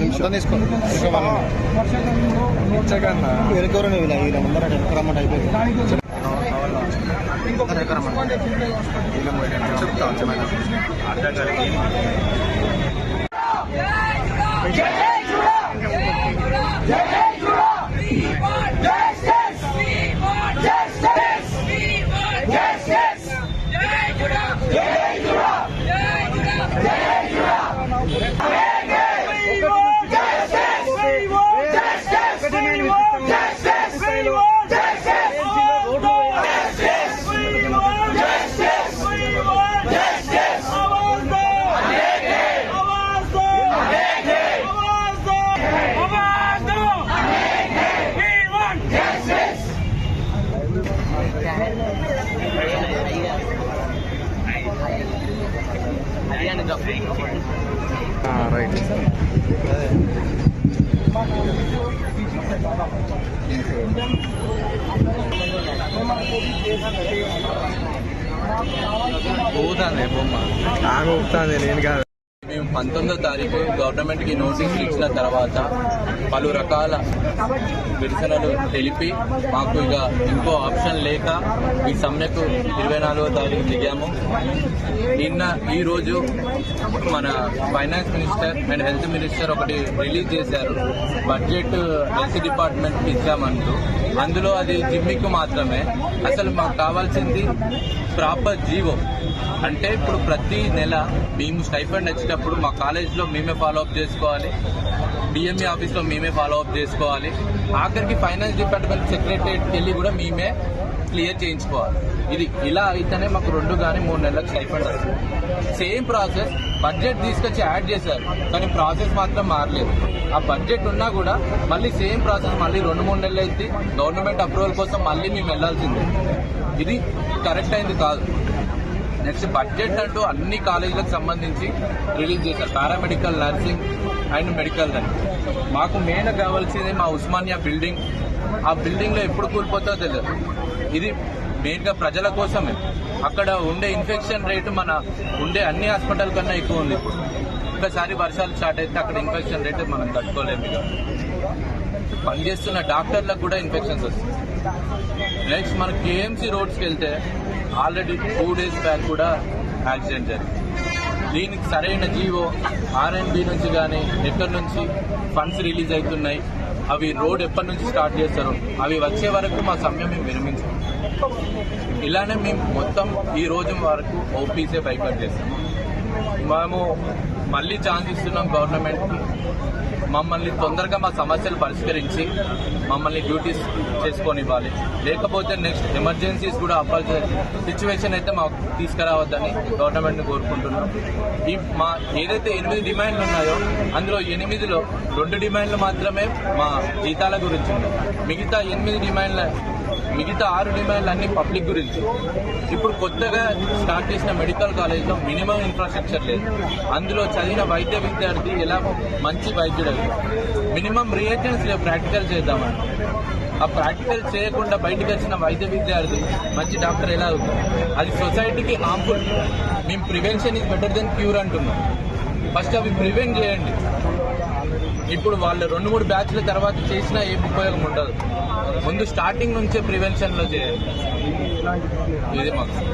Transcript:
నిమిషం. ముందర వెనక రమ్మంటే అయిపోయింది. చెప్తా రైట్ పోతాంది బొమ్మ. నాకు ఊపుతాంది నేను కాదు. పంతొమ్మిదో తారీఖు గవర్నమెంట్కి నోటీస్ ఇచ్చిన తర్వాత పలు రకాల నిరసనలు తెలిపి మాకు ఇక ఇంకో ఆప్షన్ లేక ఈ సమ్మెకు ఇరవై నాలుగో తారీఖు దిగాము. నిన్న ఈరోజు మన finance minister and health minister ఒకటి రిలీజ్ చేశారు. బడ్జెట్ హెల్త్ డిపార్ట్మెంట్కి ఇచ్చామంటూ. అందులో అది జిమ్మికు మాత్రమే. అసలు మాకు కావాల్సింది ప్రాపర్ జీవో. అంటే ఇప్పుడు ప్రతి నెల మేము స్టైఫండ్ వచ్చేటప్పుడు మా కాలేజ్లో మేమే ఫాలో అప్ చేసుకోవాలి. డిఎంఈ ఆఫీస్లో మేమే ఫాలో అప్ చేసుకోవాలి. ఆఖరికి ఫైనాన్స్ డిపార్ట్మెంట్ సెక్రటరీకి వెళ్ళి కూడా మేమే క్లియర్ చేయించుకోవాలి. ఇది ఇలా అయితేనే మాకు రెండు కానీ మూడు నెలలకు స్టైఫండ్ వస్తుంది. సేమ్ ప్రాసెస్ బడ్జెట్ తీసుకొచ్చి యాడ్ చేశారు కానీ ప్రాసెస్ మాత్రం మారలేదు. ఆ బడ్జెట్ ఉన్నా కూడా మళ్ళీ సేమ్ ప్రాసెస్ మళ్ళీ రెండు మూడు నెలలు అయితే గవర్నమెంట్ అప్రూవల్ కోసం మళ్ళీ మేము వెళ్ళాల్సిందే ఇది కరెక్ట్ అయింది కాదు. నెక్స్ట్ బడ్జెట్ అంటూ అన్ని కాలేజీలకు సంబంధించి రిలీజ్ చేశారు. పారామెడికల్ నర్సింగ్ అండ్ మెడికల్ అని మాకు మెయిన్ కావాల్సింది మా ఉస్మానియా బిల్డింగ్. ఆ బిల్డింగ్లో ఎప్పుడు కూలిపోతుందో తెలియదు. ఇది మెయిన్గా ప్రజల కోసమే. అక్కడ ఉండే ఇన్ఫెక్షన్ రేటు మన ఉండే అన్ని హాస్పిటల్ కన్నా ఎక్కువ ఉంది. ఇప్పుడు ఒకసారి వర్షాలు స్టార్ట్ అయితే అక్కడ ఇన్ఫెక్షన్ రేటు మనం తట్టుకోలేము ఇక. పనిచేస్తున్న డాక్టర్లకు కూడా ఇన్ఫెక్షన్స్ వస్తాయి. నెక్స్ట్ మన కేఎంసీ రోడ్స్కి వెళ్తే ఆల్రెడీ టూ డేస్ బ్యాక్ కూడా యాక్సిడెంట్ జరిగింది. దీనికి సరైన జీవో ఆర్ఎండ్బి నుంచి కానీ ఎక్కడి నుంచి ఫండ్స్ రిలీజ్ అవుతున్నాయి అవి రోడ్ ఎప్పటి నుంచి స్టార్ట్ చేస్తారో అవి వచ్చే వరకు మా సమయం మేము విరమించాం. ఇలానే మేము మొత్తం ఈ రోజు వరకు ఓపీసే బైకట్ చేస్తాం. మేము మళ్ళీ ఛాన్స్ ఇస్తున్నాం గవర్నమెంట్కి మమ్మల్ని తొందరగా మా సమస్యలు పరిష్కరించి మమ్మల్ని డ్యూటీస్ చేసుకొని ఇవ్వాలి లేకపోతే నెక్స్ట్ ఎమర్జెన్సీస్ కూడా అవ్వాల్సిన సిచ్యువేషన్ అయితే మాకు తీసుకురావద్దని గవర్నమెంట్ని కోరుకుంటున్నాం. ఈ మా ఏదైతే ఎనిమిది డిమాండ్లు ఉన్నాయో అందులో ఎనిమిదిలో రెండు డిమాండ్లు మాత్రమే మా జీతాల గురించి ఉన్నాయి. మిగతా ఎనిమిది డిమాండ్ల మిగతా ఆరు డిమాండ్లు అన్ని పబ్లిక్ గురించి. ఇప్పుడు కొత్తగా స్టార్ట్ చేసిన మెడికల్ కాలేజ్లో మినిమం ఇన్ఫ్రాస్ట్రక్చర్ లేదు. అందులో చదివిన వైద్య విద్యార్థి ఎలా మంచి వైద్యుడు మినిమం రియేజెన్స్ లేవు ప్రాక్టికల్ చేద్దామని. ఆ ప్రాక్టికల్ చేయకుండా బయటకు వచ్చిన వైద్య విద్యార్థి మంచి డాక్టర్ ఎలా అవుతుంది అది సొసైటీకి హార్మ్ఫుల్ మేము prevention is better than cure అంటున్నాం. ఫస్ట్ అవి ప్రివెంట్ చేయండి. ఇప్పుడు వాళ్ళు రెండు మూడు బ్యాచ్ల తర్వాత చేసినా ఏం ఉపయోగం ఉండదు. ముందు స్టార్టింగ్ నుంచే ప్రివెన్షన్లో చేయాలి. ఇది మాకు.